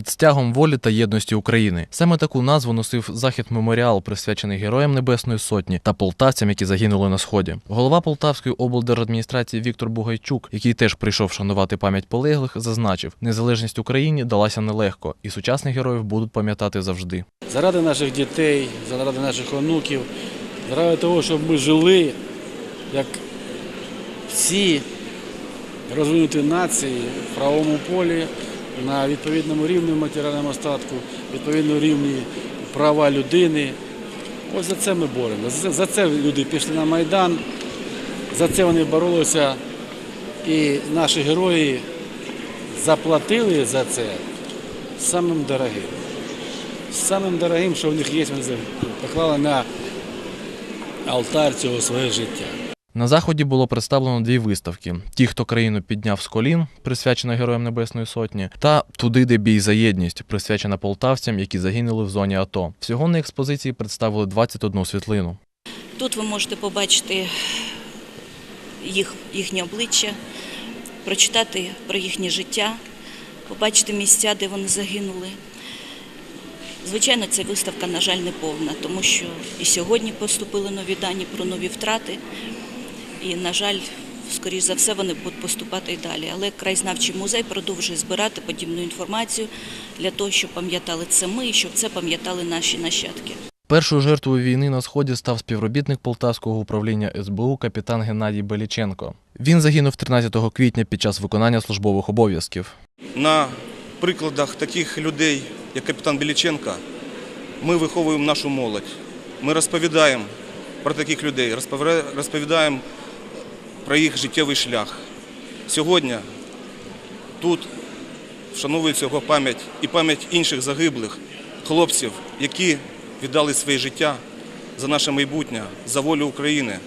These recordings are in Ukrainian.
під стягом волі та єдності України. Саме таку назву носив захід меморіал, присвячений героям Небесної Сотні та полтавцям, які загинули на сході. Голова Полтавської облдержадміністрації Віктор Бугайчук, який теж прийшов шанувати пам'ять полеглих, зазначив: незалежність Україні далася нелегко, і сучасних героїв будуть пам'ятати завжди. заради наших дітей, заради наших онуків, заради того, щоб ми жили як всі розвинуті нації в правовому полі на відповідному рівні матеріальному остатку, відповідному рівні права людини. Ось за це ми боремося. За це люди пішли на Майдан, за це вони боролися, і наші герої заплатили за це самим дорогим самим дорогим, що в них є, вони поклали на алтар цього своє життя. На заході було представлено дві виставки: ті, хто країну підняв з колін, присвячена Героям Небесної Сотні, та туди, де бій за єдність, присвячена полтавцям, які загинули в зоні АТО. Всього на експозиції представили 21 світлину. Тут ви можете побачити їх, їхнє обличчя, прочитати про їхнє життя, побачити місця, де вони загинули. Звичайно, ця виставка, на жаль, не повна, тому що і сьогодні поступили нові дані про нові втрати. І, на жаль, скоріш за все, вони будуть поступати і далі. Але краєзнавчий музей продовжує збирати подібну інформацію для того, щоб пам'ятали це ми і щоб це пам'ятали наші нащадки. Першою жертвою війни на сході став співробітник Полтавського управління СБУ капітан Геннадій Беліченко. Він загинув 13 квітня під час виконання службових обов'язків. На прикладах таких людей, як капітан Біліченка, ми виховуємо нашу молодь. Ми розповідаємо про таких людей, розповіда- розповідаємо про їх життєвий шлях. Сьогодні тут вшановується його пам'ять і пам'ять інших загиблих хлопців, які віддали своє життя за наше майбутнє, за волю України,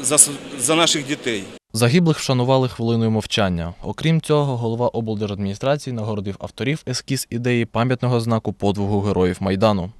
за, за наших дітей. Загиблих вшанували хвилиною мовчання. Окрім цього, голова облдержадміністрації нагородив авторів ескіз ідеї пам'ятного знаку подвигу героїв Майдану.